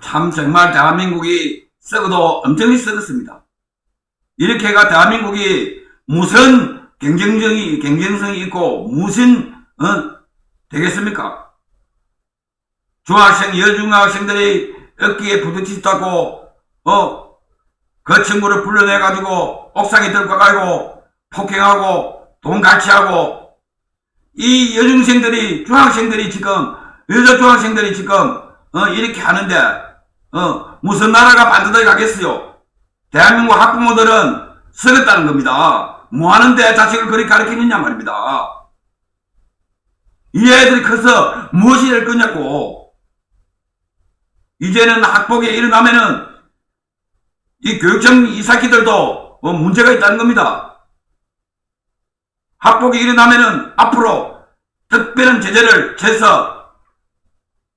참 정말 대한민국이 썩어도 엄청나게 썩었습니다. 이렇게 해가 대한민국이 무슨 경쟁성이, 경쟁성이 있고 무슨, 어, 되겠습니까? 중학생, 여중학생들이 어깨에 부딪혔다고, 어, 그 친구를 불러내가지고 옥상에 들어가가지고 폭행하고 돈 갈취하고 이 여중생들이, 중학생들이 지금, 여자 중학생들이 지금, 어, 이렇게 하는데, 어, 무슨 나라가 반듯하게 가겠어요? 대한민국 학부모들은 썩었다는 겁니다. 뭐 하는데 자식을 그렇게 가르치느냐 말입니다. 이 애들이 커서 무엇이 될 거냐고. 이제는 학폭이 일어나면은 이 교육청 이사키들도 뭐 문제가 있다는 겁니다. 학폭이 일어나면은 앞으로 특별한 제재를 쳐서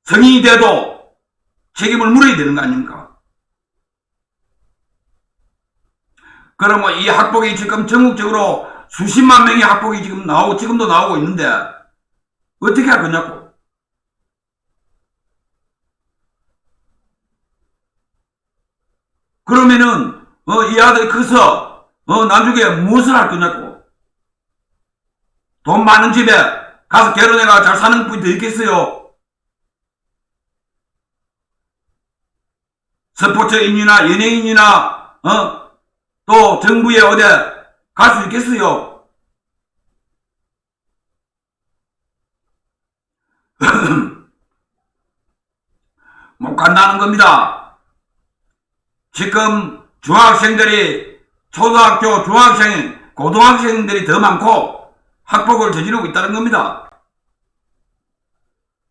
성인이 돼도 책임을 물어야 되는 거 아닙니까? 그러면 이 학폭이 지금 전국적으로 수십만 명의 학폭이 지금 나오고 지금도 나오고 있는데 어떻게 할 거냐고. 그러면은 어, 이 아들이 커서 어, 나중에 무엇을 할 거냐고. 돈 많은 집에 가서 결혼해가 잘 사는 더 있겠어요. 스포츠인이나 연예인이나 어? 또 정부에 어디 갈 수 있겠어요? 못 간다는 겁니다. 지금 중학생들이 초등학교, 중학생, 고등학생들이 더 많고 학폭을 저지르고 있다는 겁니다.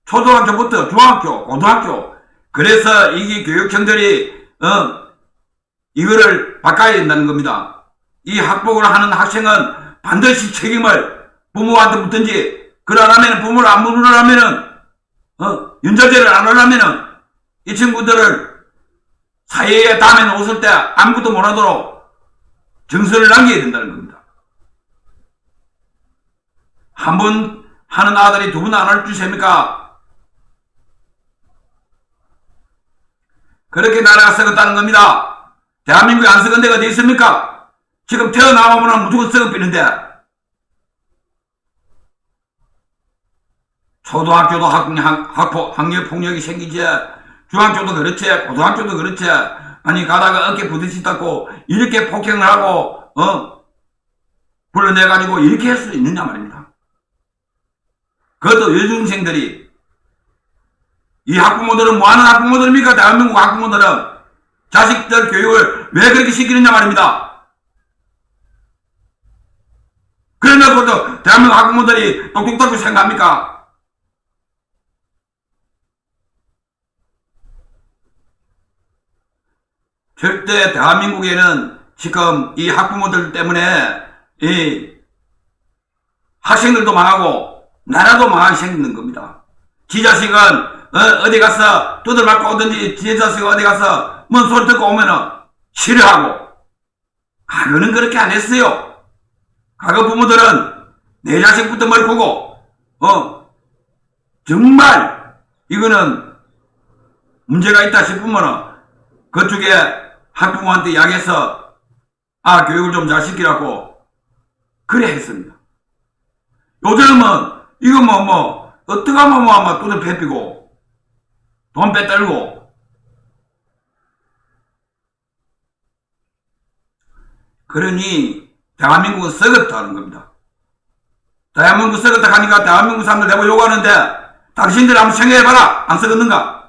초등학교부터 중학교, 고등학교. 그래서 이게 교육청들이 어, 이거를 바꿔야 된다는 겁니다. 이 학폭을 하는 학생은 반드시 책임을 부모한테 묻든지 그러려면 부모를 안 물으려면은 어, 윤자제를 안 하려면은 이 친구들을 사회에 다음에 웃을 때 아무것도 못하도록 정서를 남겨야 된다는 겁니다. 한 번 하는 아들이 두 번 안 할 줄 셉니까? 그렇게 나라가 썩었다는 겁니다. 대한민국이 안 썩은 데가 어디 있습니까? 지금 태어나면 무조건 썩어비는데 초등학교도 학, 학, 학폭, 학력 폭력이 생기지 중학교도 그렇지 고등학교도 그렇지 아니 가다가 어깨 부딪히다고 이렇게 폭행을 하고 어 불러내가지고 이렇게 할 수 있느냐 말입니다. 그것도 여중생들이 이 학부모들은 뭐하는 학부모들입니까? 대한민국 학부모들은 자식들 교육을 왜 그렇게 시키느냐 말입니다. 그러면서도 대한민국 학부모들이 똑똑하게 생각합니까? 절대 대한민국에는 지금 이 학부모들 때문에 이 학생들도 망하고 나라도 망하게 생기는 겁니다. 지 자식은 어, 디 가서 두들 맞고 오든지 지 자식은 어디 가서 뭔 소리 듣고 오면은 싫어하고 과거는 그렇게 안 했어요. 과거 부모들은 내 자식부터 머리 고어 정말 이거는 문제가 있다 싶으면은 그쪽에 학부모한테 이야기해서 아 교육을 좀 잘 시키라고 그래 했습니다. 요즘은 이거 뭐뭐 어떻게 하면 뭐 아마 돈을 패피고 돈 빼떨고 그러니 대한민국은 썩었다는 겁니다. 대한민국 썩었다 하니까 대한민국 사람들 내고 욕하는데 당신들 한번 생각해봐라 안 썩었는가?